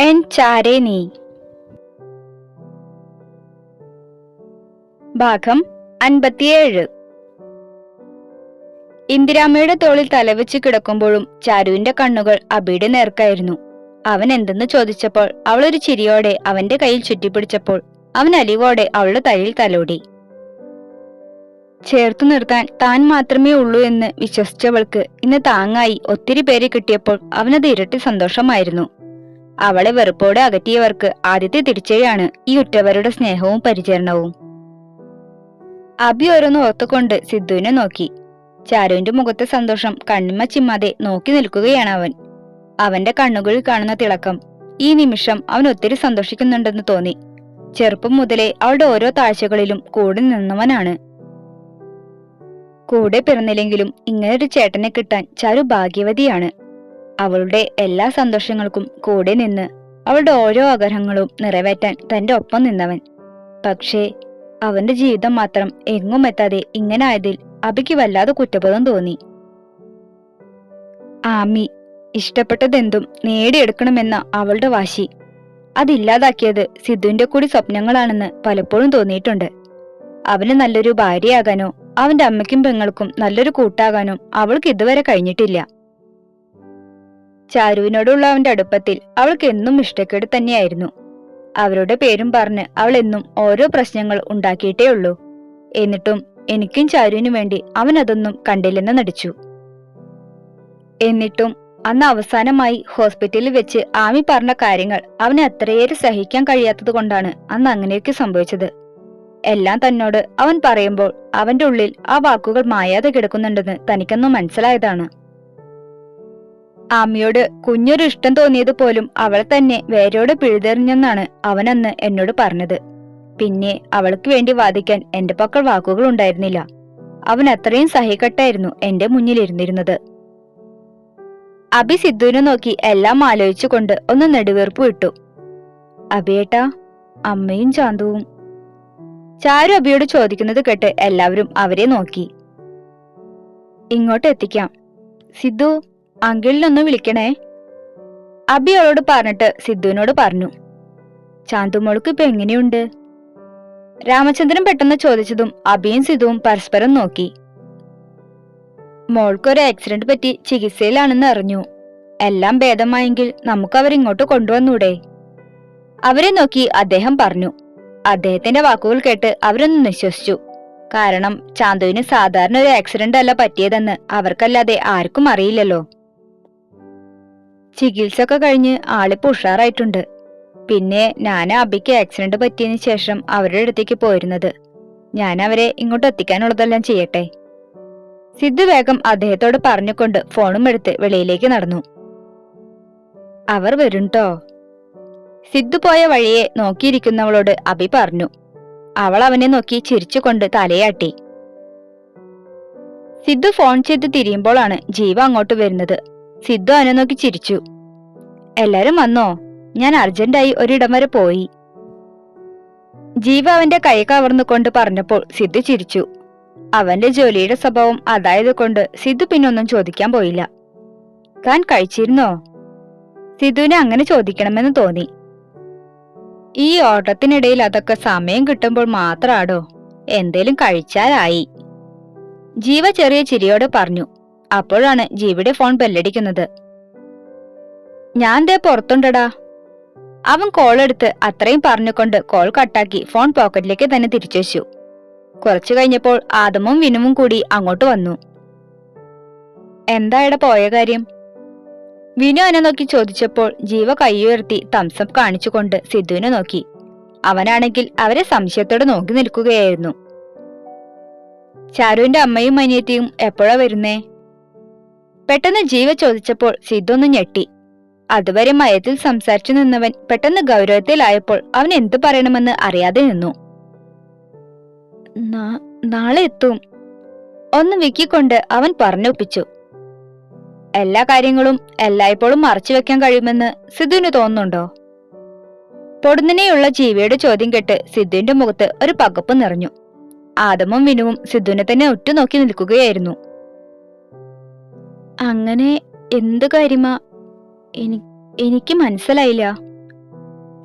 N ചാരേ നീ. ഭാഗം അൻപത്തിയേഴ്. ഇന്ദിരാമ്മയുടെ തോളിൽ തലവെച്ച് കിടക്കുമ്പോഴും ചാരുവിന്റെ കണ്ണുകൾ അബിയുടെ നേർക്കായിരുന്നു. അവൻ എന്തെന്ന് ചോദിച്ചപ്പോൾ അവൾ ഒരു ചിരിയോടെ അവന്റെ കയ്യിൽ ചുറ്റിപ്പിടിച്ചപ്പോൾ അവൻ അലിവോടെ അവളുടെ തലയിൽ തലോടി. ചേർത്തു നിർത്താൻ താൻ മാത്രമേ ഉള്ളൂ എന്ന് വിശ്വസിച്ചവൾക്ക് ഇന്ന് താങ്ങായി ഒത്തിരി പേരെ കിട്ടിയപ്പോൾ അവനത് ഇരട്ടി സന്തോഷമായിരുന്നു. അവളെ വെറുപ്പോടെ അകറ്റിയവർക്ക് ആദ്യത്തെ തിരിച്ചടിയാണ് ഈ ഉറ്റവരുടെ സ്നേഹവും പരിചരണവും. അബി ഓരോന്ന് ഓർത്തുകൊണ്ട് സിദ്ധുവിനെ നോക്കി. ചാരുവിന്റെ മുഖത്തെ സന്തോഷം കണ്ണിമ ചിമ്മാതെ നോക്കി നിൽക്കുകയാണ് അവൻ. അവന്റെ കണ്ണുകളിൽ കാണുന്ന തിളക്കം ഈ നിമിഷം അവൻ ഒത്തിരി സന്തോഷിക്കുന്നുണ്ടെന്ന് തോന്നി. ചെറുപ്പം മുതലേ അവളുടെ ഓരോ താഴ്ചകളിലും കൂടെ നിന്നവനാണ്. കൂടെ പിറന്നില്ലെങ്കിലും ഇങ്ങനൊരു ചേട്ടനെ കിട്ടാൻ ചാരു ഭാഗ്യവതിയാണ്. അവളുടെ എല്ലാ സന്തോഷങ്ങൾക്കും കൂടെ നിന്ന് അവളുടെ ഓരോ ആഗ്രഹങ്ങളും നിറവേറ്റാൻ തന്റെ ഒപ്പം നിന്നവൻ. പക്ഷേ അവന്റെ ജീവിതം മാത്രം എങ്ങും എത്താതെ ഇങ്ങനെ ആയതിൽ അബിക്ക് വല്ലാതെ കുറ്റബോധം തോന്നി. ആമി ഇഷ്ടപ്പെട്ടതെന്തും നേടിയെടുക്കണമെന്ന അവളുടെ വാശി അതില്ലാതാക്കിയത് സിദ്ധുവിന്റെ കൂടി സ്വപ്നങ്ങളാണെന്ന് പലപ്പോഴും തോന്നിയിട്ടുണ്ട്. അവന് നല്ലൊരു ഭാര്യയാകാനോ അവന്റെ അമ്മയ്ക്കും പെങ്ങൾക്കും നല്ലൊരു കൂട്ടാകാനോ അവൾക്ക് ഇതുവരെ കഴിഞ്ഞിട്ടില്ല. ചാരുവിനോടുള്ള അവന്റെ അടുപ്പത്തിൽ അവൾക്ക് എന്നും ഇഷ്ടക്കേട് തന്നെയായിരുന്നു. അവരുടെ പേരും പറഞ്ഞ് അവൾ എന്നും ഓരോ പ്രശ്നങ്ങൾ ഉണ്ടാക്കിയിട്ടേ ഉള്ളൂ. എന്നിട്ടും എനിക്കും ചാരുവിനു വേണ്ടി അവൻ അതൊന്നും കണ്ടില്ലെന്ന് നടിച്ചു. എന്നിട്ടും അന്ന് അവസാനമായി ഹോസ്പിറ്റലിൽ വെച്ച് ആമി പറഞ്ഞ കാര്യങ്ങൾ അവനെ അത്രയേറെ സഹിക്കാൻ കഴിയാത്തത് കൊണ്ടാണ് അന്ന് അങ്ങനെയൊക്കെ സംഭവിച്ചത്. എല്ലാം തന്നോട് അവൻ പറയുമ്പോൾ അവന്റെ ഉള്ളിൽ ആ വാക്കുകൾ മായാതെ കിടക്കുന്നുണ്ടെന്ന് തനിക്കൊന്നും മനസ്സിലായതാണ്. ആമിയോട് കുഞ്ഞൊരു ഇഷ്ടം തോന്നിയത് പോലും അവൾ തന്നെ വേരോടെ പിഴുതെറിഞ്ഞെന്നാണ് അവനന്ന് എന്നോട് പറഞ്ഞത്. പിന്നെ അവൾക്ക് വേണ്ടി വാദിക്കാൻ എന്റെ പക്കൽ വാക്കുകൾ ഉണ്ടായിരുന്നില്ല. അവൻ അത്രയും സഹിക്കട്ടായിരുന്നു എന്റെ മുന്നിലിരുന്നിരുന്നത്. അബി സിദ്ധുവിനെ നോക്കി എല്ലാം ആലോചിച്ചുകൊണ്ട് ഒന്ന് നെടുവീർപ്പ് വിട്ടു. അബിയേട്ടാ അമ്മയും ചാന്തുവും. ചാരു അബിയോട് ചോദിക്കുന്നത് കേട്ട് എല്ലാവരും അവരെ നോക്കി. ഇങ്ങോട്ട് എത്തിക്കാം. സിദ്ധു അങ്കിളിനൊന്ന് വിളിക്കണേ. അബി അവളോട് പറഞ്ഞിട്ട് സിദ്ധുവിനോട് പറഞ്ഞു. ചാന്തുമോൾക്ക് ഇപ്പൊ എങ്ങനെയുണ്ട്? രാമചന്ദ്രൻ പെട്ടെന്ന് ചോദിച്ചതും അബിയും സിദ്ധുവും പരസ്പരം നോക്കി. മോൾക്കൊരു ആക്സിഡന്റ് പറ്റി ചികിത്സയിലാണെന്ന് അറിഞ്ഞു. എല്ലാം ഭേദമായെങ്കിൽ നമുക്ക് അവരിങ്ങോട്ട് കൊണ്ടുവന്നൂടെ? അവരെ നോക്കി അദ്ദേഹം പറഞ്ഞു. അദ്ദേഹത്തിന്റെ വാക്കുകൾ കേട്ട് അവരൊന്ന് നിശ്വസിച്ചു. കാരണം ചാന്തുവിന് സാധാരണ ഒരു ആക്സിഡന്റ് അല്ല പറ്റിയതെന്ന് അവർക്കല്ലാതെ ആർക്കും അറിയില്ലല്ലോ. ചികിത്സ ഒക്കെ കഴിഞ്ഞ് ആളിപ്പോ ഉഷാറായിട്ടുണ്ട്. പിന്നെ ഞാൻ അബിക്ക് ആക്സിഡന്റ് പറ്റിയതിന് ശേഷം അവരുടെ അടുത്തേക്ക് പോയിരുന്നത്. ഞാൻ അവരെ ഇങ്ങോട്ട് എത്തിക്കാനുള്ളതെല്ലാം ചെയ്യട്ടെ. സിദ്ധു വേഗം അദ്ദേഹത്തോട് പറഞ്ഞുകൊണ്ട് ഫോണും എടുത്ത് വെളിയിലേക്ക് നടന്നു. അവർ വരും ട്ടോ സിദ്ധു പോയ വഴിയെ നോക്കിയിരിക്കുന്നവളോട് അബി പറഞ്ഞു. അവൾ അവനെ നോക്കി ചിരിച്ചുകൊണ്ട് തലയാട്ടി. സിദ്ധു ഫോൺ ചെയ്ത് തിരിയുമ്പോഴാണ് ജീവ അങ്ങോട്ട് വരുന്നത്. സിദ്ധു അവനെ നോക്കി ചിരിച്ചു. എല്ലാരും വന്നോ? ഞാൻ അർജന്റായി ഒരിടം വരെ പോയി. ജീവ അവന്റെ കൈ കവർന്നുകൊണ്ട് പറഞ്ഞപ്പോൾ സിദ്ധു ചിരിച്ചു. അവന്റെ ജോലിയുടെ സ്വഭാവം അതായത് കൊണ്ട് സിദ്ധു പിന്നൊന്നും ചോദിക്കാൻ പോയില്ല. താൻ കഴിച്ചിരുന്നോ? സിദ്ധുവിനെ അങ്ങനെ ചോദിക്കണമെന്ന് തോന്നി. ഈ ഓട്ടത്തിനിടയിൽ അതൊക്കെ സമയം കിട്ടുമ്പോൾ മാത്രാടോ? എന്തേലും കഴിച്ചാലായി. ജീവ ചെറിയ ചിരിയോട് പറഞ്ഞു. അപ്പോഴാണ് ജീവിയുടെ ഫോൺ ബെല്ലടിക്കുന്നത്. ഞാൻ ദേ പുറത്തുണ്ടടാ? അവൻ കോൾ എടുത്ത് അത്രയും പറഞ്ഞുകൊണ്ട് കോൾ കട്ടാക്കി ഫോൺ പോക്കറ്റിലേക്ക് തന്നെ തിരിച്ചു വെച്ചു കുറച്ചു കഴിഞ്ഞപ്പോൾ ആദമും വിനുവും കൂടി അങ്ങോട്ട് വന്നു. എന്താ ഇവിടെ പോയ കാര്യം? വിനു എന്നെ നോക്കി ചോദിച്ചപ്പോൾ ജീവ കൈയുയർത്തി തംസപ്പ് കാണിച്ചുകൊണ്ട് സിദ്ധുവിനെ നോക്കി. അവനാണെങ്കിൽ അവരെ സംശയത്തോടെ നോക്കി നിൽക്കുകയായിരുന്നു. ചാരുവിന്റെ അമ്മയും അനിയത്തിയും എപ്പോഴാ വരുന്നേ? പെട്ടെന്ന് ജീവ ചോദിച്ചപ്പോൾ സിദ്ധു ഒന്ന് ഞെട്ടി. അതുവരെ മയത്തിൽ സംസാരിച്ചു നിന്നവൻ പെട്ടെന്ന് ഗൗരവത്തിലായപ്പോൾ അവൻ എന്തു പറയണമെന്ന് അറിയാതെ നിന്നു. "നാ- നാളെ എത്തും ഒന്ന് വിക്കിക്കൊണ്ട് അവൻ പറഞ്ഞൊപ്പിച്ചു. എല്ലാ കാര്യങ്ങളും എല്ലായ്പ്പോഴും മറച്ചു വെക്കാൻ കഴിയുമെന്ന് സിദ്ധുവിന് തോന്നുന്നുണ്ടോ? പൊടുന്നിനെയുള്ള ജീവിയുടെ ചോദ്യം കേട്ട് സിദ്ധുവിന്റെ മുഖത്ത് ഒരു പകപ്പ് നിറഞ്ഞു. ആദമും വിനുവും സിദ്ധുവിനെ തന്നെ ഉറ്റുനോക്കി നിൽക്കുകയായിരുന്നു. അങ്ങനെ എന്ത് കാര്യമാ? എനിക്ക് മനസ്സിലായില്ല.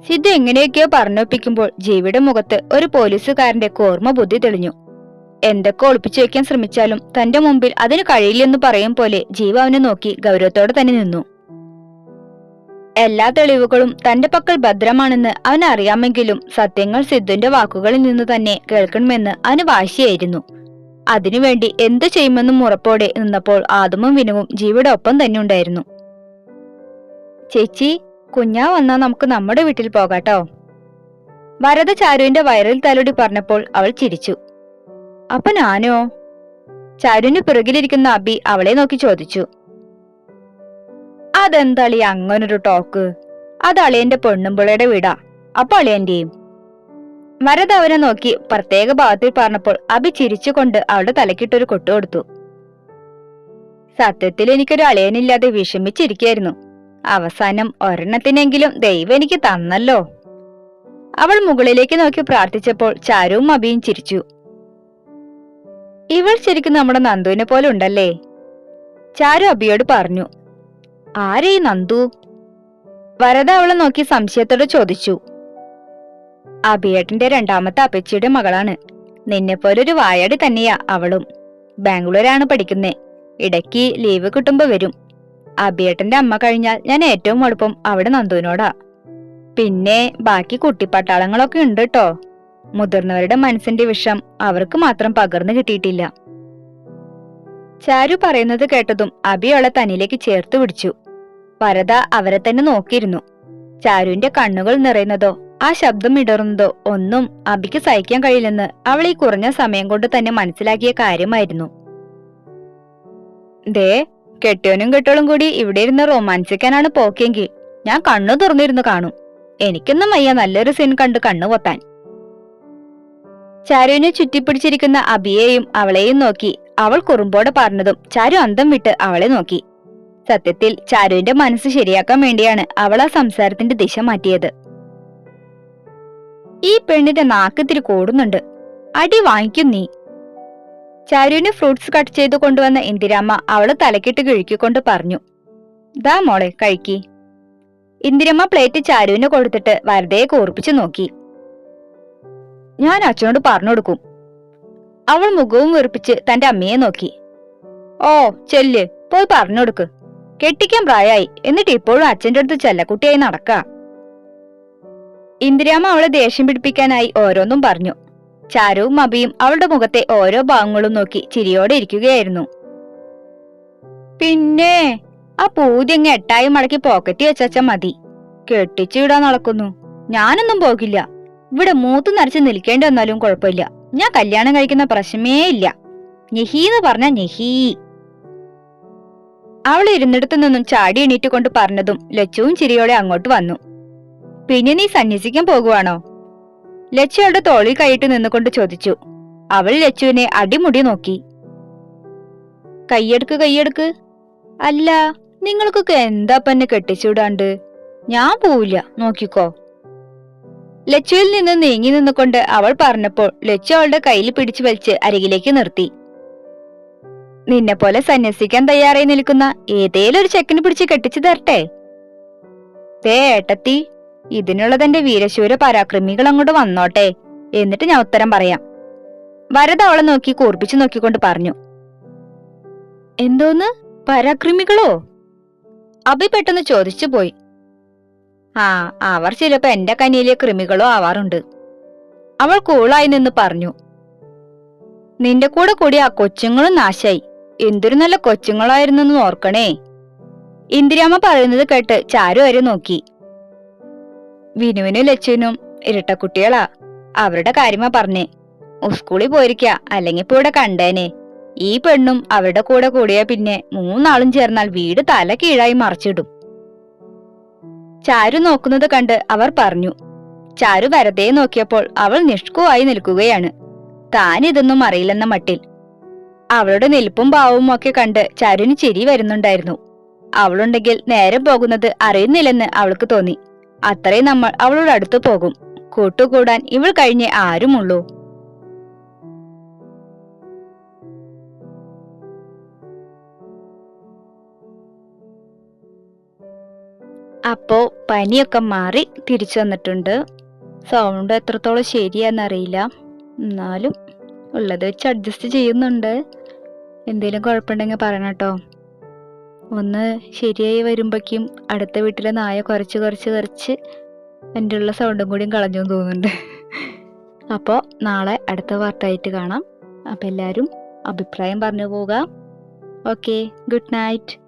സിദ്ധു എങ്ങനെയൊക്കെയോ പറഞ്ഞൊപ്പിക്കുമ്പോൾ ജീവിയുടെ മുഖത്ത് ഒരു പോലീസുകാരന്റെ കോർമ്മ ബുദ്ധി തെളിഞ്ഞു. എന്തൊക്കെ ഒളിപ്പിച്ചു വെക്കാൻ ശ്രമിച്ചാലും തന്റെ മുമ്പിൽ അതിന് കഴിയില്ലെന്ന് പറയും പോലെ ജീവ അവനെ നോക്കി ഗൗരവത്തോടെ തന്നെ നിന്നു. എല്ലാ തെളിവുകളും തന്റെ പക്കൽ ഭദ്രമാണെന്ന് അവനറിയാമെങ്കിലും സത്യങ്ങൾ സിദ്ധുന്റെ വാക്കുകളിൽ നിന്ന് തന്നെ കേൾക്കണമെന്ന് അവന് വാശിയായിരുന്നു. അതിനുവേണ്ടി എന്തു ചെയ്യുമെന്നും ഉറപ്പോടെ നിന്നപ്പോൾ ആദമും വിനുവും ജീവിയുടെ ഒപ്പം തന്നെ ഉണ്ടായിരുന്നു. ചേച്ചി കുഞ്ഞാ വന്നാ നമുക്ക് നമ്മുടെ വീട്ടിൽ പോകാട്ടോ. വരദ ചാരുവിന്റെ വയറിൽ തലോടി പറഞ്ഞപ്പോൾ അവൾ ചിരിച്ചു. അപ്പൊ ഞാനോ? ചാരുവിന് പിറകിലിരിക്കുന്ന അബി അവളെ നോക്കി ചോദിച്ചു. അതെന്താളി അങ്ങനൊരു ടോക്ക്? അത് അളിയന്റെ പെണ്ണുമ്പിളയുടെ വീടാ. അപ്പൊ അളിയന്റെയും? വരദ അവനെ നോക്കി പ്രത്യേക ഭാവത്തിൽ പറഞ്ഞപ്പോൾ അഭി ചിരിച്ചുകൊണ്ട് അവളുടെ തലക്കിട്ടൊരു കൊട്ടു കൊടുത്തു. സത്യത്തിൽ എനിക്കൊരു അളിയനില്ലാതെ വിഷമിച്ചിരിക്കായിരുന്നു അവസാനം ഒരെണ്ണത്തിനെങ്കിലും ദൈവം എനിക്ക് തന്നല്ലോ. അവൾ മുകളിലേക്ക് നോക്കി പ്രാർത്ഥിച്ചപ്പോൾ ചാരുവും അബിയും ചിരിച്ചു. ഇവൾ ശരിക്കും നമ്മുടെ നന്ദുവിനെ പോലെ ഉണ്ടല്ലേ? ചാരു അബിയോട് പറഞ്ഞു. ആരേ നന്ദു? വരദ അവളെ നോക്കി സംശയത്തോടെ ചോദിച്ചു. അബിയേട്ടന്റെ രണ്ടാമത്തെ അപ്പച്ചിയുടെ മകളാണ്. നിന്നെപ്പോലൊരു വായാടി തന്നെയാ അവളും. ബാംഗ്ലൂരാണ് പഠിക്കുന്നേ. ഇടയ്ക്ക് ലീവ് കിട്ടുമ്പോ വരും. അബിയേട്ടന്റെ അമ്മ കഴിഞ്ഞാൽ ഞാൻ ഏറ്റവും അടുപ്പം അവിടെ നന്ദുവിനോടാ. പിന്നെ ബാക്കി കുട്ടിപ്പട്ടാളങ്ങളൊക്കെ ഉണ്ട് കേട്ടോ മുതിർന്നവരുടെ മനസ്സിന്റെ വിഷം അവർക്ക് മാത്രം പകർന്നു കിട്ടിയിട്ടില്ല. ചാരു പറയുന്നത് കേട്ടതും അബി അവളെ തന്നിലേക്ക് ചേർത്ത് പിടിച്ചു. വരദ അവരെ തന്നെ നോക്കിയിരുന്നു. ചാരുവിന്റെ കണ്ണുകൾ നിറയുന്നതോ ആ ശബ്ദം ഇടറുന്നതോ ഒന്നും അബിക്ക് സഹിക്കാൻ കഴിയില്ലെന്ന് അവൾ ഈ കുറഞ്ഞ സമയം കൊണ്ട് തന്നെ മനസ്സിലാക്കിയ കാര്യമായിരുന്നു. ദേ കെട്ടിയോനും കെട്ടോളും കൂടി ഇവിടെ ഇരുന്ന് റൊമാൻസിക്കാനാണ് പോക്കെങ്കിൽ ഞാൻ കണ്ണു തുറന്നിരുന്ന് കാണും. എനിക്കൊന്നും വയ്യ നല്ലൊരു സീൻ കണ്ട് കണ്ണു പൊത്താൻ. ചാരുവിനെ ചുറ്റിപ്പിടിച്ചിരിക്കുന്ന അബിയെയും അവളെയും നോക്കി അവൾ കുറുമ്പോടെ പറഞ്ഞതും ചാരു അന്തം വിട്ട് അവളെ നോക്കി. സത്യത്തിൽ ചാരുവിന്റെ മനസ്സ് ശരിയാക്കാൻ വേണ്ടിയാണ് അവൾ ആ സംസാരത്തിന്റെ ദിശ മാറ്റിയത്. ഈ പെണ്ണിന്റെ നാക്കത്തിരി കൂടുന്നുണ്ട്. അടി വാങ്ങിക്കും നീ. ചാരുവിന് ഫ്രൂട്ട്സ് കട്ട് ചെയ്ത് കൊണ്ടുവന്ന ഇന്ദിരാമ്മ അവളെ തലക്കിട്ട് കിഴുക്കിക്കൊണ്ട് പറഞ്ഞു. ദാ മോളെ കഴിക്കി. ഇന്ദിരമ്മ പ്ലേറ്റ് ചാരുവിന് കൊടുത്തിട്ട് വെറുതെ കൂർപ്പിച്ചു നോക്കി. ഞാൻ അച്ഛനോട് പറഞ്ഞു കൊടുക്കും. അവൾ മുഖവും വീർപ്പിച്ച് തന്റെ അമ്മയെ നോക്കി. ഓ ചെല്ല് പോയി പറഞ്ഞു കൊടുക്ക്. കെട്ടിക്കാൻ പ്രായായി. എന്നിട്ട് ഇപ്പോഴും അച്ഛന്റെ അടുത്ത് ചെല്ലക്കുട്ടിയായി നടക്ക. ഇന്ദിരാമ്മ അവളെ ദേഷ്യം പിടിപ്പിക്കാനായി ഓരോന്നും പറഞ്ഞു. ചാരുവും അബിയും അവളുടെ മുഖത്തെ ഓരോ ഭാഗങ്ങളും നോക്കി ചിരിയോടെ ഇരിക്കുകയായിരുന്നു. പിന്നെ ആ പൂതി അങ്ങ് എട്ടായി മടക്കി പോക്കറ്റ് വെച്ചാച്ച മതി. കെട്ടിച്ചു വിടാൻ നടക്കുന്നു. ഞാനൊന്നും പോകില്ല. ഇവിടെ മൂത്ത് നരച്ച് നിൽക്കേണ്ടി വന്നാലും കുഴപ്പമില്ല. ഞാൻ കല്യാണം കഴിക്കുന്ന പ്രശ്നമേ ഇല്ല. ഞെഹീന്ന് പറഞ്ഞ ഞെഹീ. അവൾ ഇരുന്നിടത്തു നിന്നും ചാടി എണീറ്റ് കൊണ്ട് പറഞ്ഞതും ലച്ചുവും ചിരിയോടെ അങ്ങോട്ട് വന്നു. പിന്നെ നീ സന്യസിക്കാൻ പോകുവാണോ? ലച്ചയുടെ തോളിൽ കൈയിട്ട് നിന്നുകൊണ്ട് ചോദിച്ചു. അവൾ ലച്ചുവിനെ അടിമുടി നോക്കി. കയ്യെടുക്ക് കയ്യെടുക്ക് അല്ല നിങ്ങൾക്കൊക്കെ എന്താ പന്നെ കെട്ടിച്ചുവിടാണ്ട് ഞാൻ പോവില്ല നോക്കിക്കോ. ലച്ചുവിൽ നിന്ന് നീങ്ങി നിന്നുകൊണ്ട് അവൾ പറഞ്ഞപ്പോൾ ലച്ചു അവളുടെ കയ്യിൽ പിടിച്ചു വലിച്ച് അരികിലേക്ക് നിർത്തി. നിന്നെ പോലെ സന്യസിക്കാൻ തയ്യാറായി നിൽക്കുന്ന ഏതേലും ഒരു ചെക്കന് പിടിച്ച് കെട്ടിച്ചു തരട്ടെ? തേ ഏട്ടത്തി ഇതിനുള്ളതെന്റെ വീരശൂര പരാക്രമികൾ അങ്ങോട്ട് വന്നോട്ടെ എന്നിട്ട് ഞാൻ ഉത്തരം പറയാം. വരദ അവളെ നോക്കി കൂർപ്പിച്ചു നോക്കിക്കൊണ്ട് പറഞ്ഞു. എന്തോന്ന്? പരാക്രമികളോ? അഭി പെട്ടെന്ന് ചോദിച്ചു പോയി. ആ അവർ ചിലപ്പോ എന്റെ കനിയിലെ കൃമികളോ ആവാറുണ്ട്. അവൾ കൂളായി നിന്ന് പറഞ്ഞു. നിന്റെ കൂടെ കൂടി ആ കൊച്ചുങ്ങളും നാശായി. എന്തൊരു നല്ല കൊച്ചുങ്ങളായിരുന്നു ഓർക്കണേ. ഇന്ദിരാമ്മ പറയുന്നത് കേട്ട് ചാരു വരെ നോക്കി. വിനുവിനും ലച്ചുവിനും ഇരട്ടക്കുട്ടികളാ. അവരുടെ കാര്യമാ പറഞ്ഞേ. സ്കൂളിൽ പോയിരിക്ക. അല്ലെങ്കിൽ ഇപ്പൊ ഇവിടെ കണ്ടേനെ. ഈ പെണ്ണും അവരുടെ കൂടെ കൂടിയ പിന്നെ മൂന്നാളും ചേർന്നാൽ വീട് തല കീഴായി മറിച്ചിടും. ചാരു നോക്കുന്നത് കണ്ട് അവർ പറഞ്ഞു. ചാരു വരതേ നോക്കിയപ്പോൾ അവൾ നിഷ്കുവായി നിൽക്കുകയാണ്. താൻ ഇതൊന്നും അറിയില്ലെന്ന മട്ടിൽ. അവളുടെ നിൽപ്പും ഭാവവും ഒക്കെ കണ്ട് ചാരുവിന് ചിരി വരുന്നുണ്ടായിരുന്നു. അവളുണ്ടെങ്കിൽ നേരം പോകുന്നത് അറിയുന്നില്ലെന്ന് അവൾക്ക് തോന്നി. അത്രയും നമ്മൾ അവളോട് അടുത്തു പോകും. കൂട്ടുകൂടാൻ ഇവൾ കഴിഞ്ഞേ ആരുമുള്ളൂ. അപ്പോ പനിയൊക്കെ മാറി തിരിച്ചു വന്നിട്ടുണ്ട്. സൗണ്ട് എത്രത്തോളം ശരിയാന്നറിയില്ല എന്നാലും ഉള്ളത് വെച്ച് അഡ്ജസ്റ്റ് ചെയ്യുന്നുണ്ട്. എന്തെങ്കിലും കുഴപ്പമുണ്ടെങ്കിൽ പറയണം കേട്ടോ. ഒന്ന് ശരിയായി വരുമ്പോഴേക്കും അടുത്ത വീട്ടിലെ നായ കുറച്ച് കുറച്ച് കുറച്ച് എന്റെ ഉള്ള സൗണ്ടും കൂടിയും കളഞ്ഞു തോന്നുന്നുണ്ട്. അപ്പോൾ നാളെ അടുത്ത പാർട്ടായിട്ട് കാണാം. അപ്പോൾ എല്ലാവരും അഭിപ്രായം പറഞ്ഞു പോവുക ഓക്കെ ഗുഡ് നൈറ്റ്